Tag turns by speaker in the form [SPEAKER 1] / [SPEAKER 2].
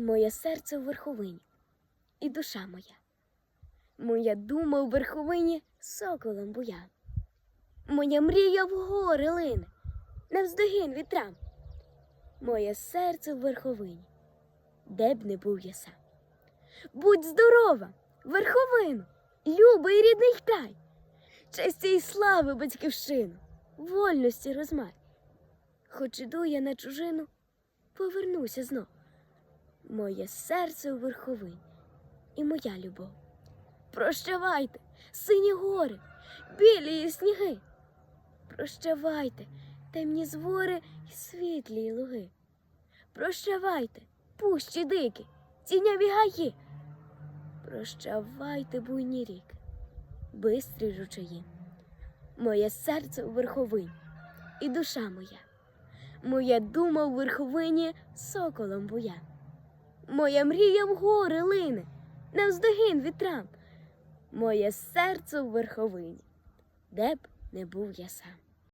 [SPEAKER 1] Моє серце в верховині і душа моя. Моя дума в верховині соколом буя. Моя мрія в гори лине, навздогін вітрам. Моє серце в верховині, де б не був я сам. Будь здорова, верховину, любий рідний край, честі й слави батьківщину, вольності розмай. Хоч іду я на чужину, повернуся знов. Моє серце у верховині і моя любов. Прощавайте, сині гори, білі і сніги. Прощавайте, темні звори і світлі луги. Прощавайте, пущі дикі, тіняві гаї. Прощавайте, буйні ріки, бистрі ручаї. Моє серце у верховині і душа моя. Моя дума у верховині соколом буя. Моя мрія в гори лине, навздогін вітрам. Моє серце в верховині, де б не був я сам.